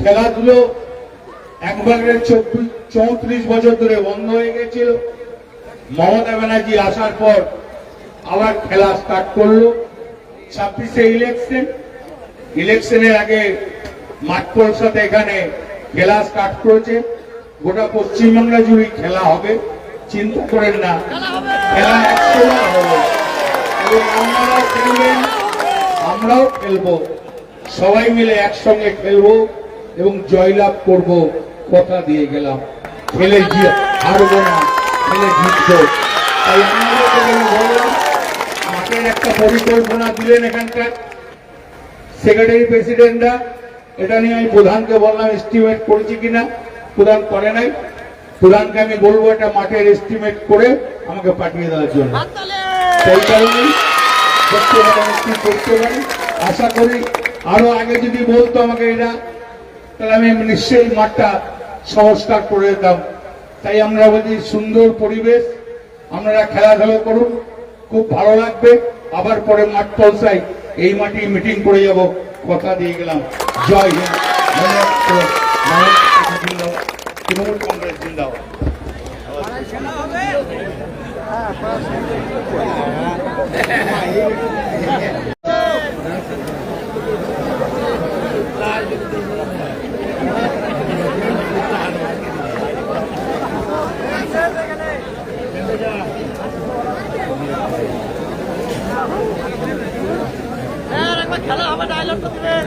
খেলাধুলো একবারে চৌত্রিশ বছর ধরে বন্ধ হয়ে গেছিল। মমতা ব্যানার্জি আসার পর আবার খেলা স্টার্ট করল। ছাব্বিশে ইলেকশন ইলেকশনের আগে মাঠপোর সাথে এখানে খেলা স্টার্ট করেছে। গোটা পশ্চিমবাংলা জুড়ে খেলা হবে। চিন্তা করেন না। খেলা একশো হবে। এবং আপনারাও খেলবেন। আমরাও খেলব। সবাই মিলে একসঙ্গে খেলব এবং জয়লাভ করব কথা দিয়ে গেলাম। খেলে জি- হারবো না খেলে জিতবো। তাই বললাম মাঠের একটা পরিকল্পনা দিলেন এখানকার সেক্রেটারি প্রেসিডেন্টরা এটা নিয়ে আমি প্রধানকে বললাম এস্টিমেট করেছি কিনা? প্রধান করে নাই। প্রধানকে আমি বলব এটা মাঠের এস্টিমেট করে আমাকে পাঠিয়ে দেওয়ার জন্য। সেই কারণেই করতে পারি কি করতে পারি। আশা করি আরও আগে যদি বলতো আমাকে এটা তাহলে আমি নিশ্চয়ই মাঠটা সংস্কার করে দিতাম। তাই আমরা বলছি সুন্দর পরিবেশ, আপনারা খেলাধুলা করুন, খুব ভালো লাগবে। আবার পরে মাঠ পৌঁছাই, এই মাটি মিটিং করে যাব, কথা দিয়ে গেলাম। জয় হিন্দ। তৃণমূল কংগ্রেস জিন্দাবাদ। খেলা হবে ডায়লগ তো দিবেন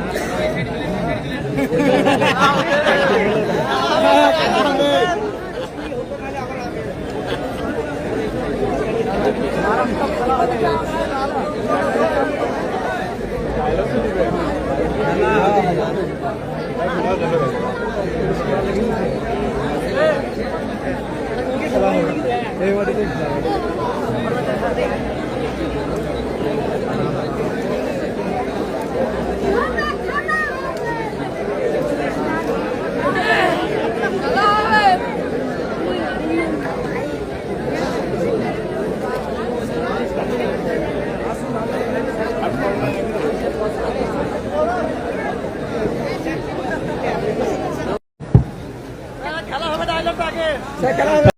খেলা ¡Sácala de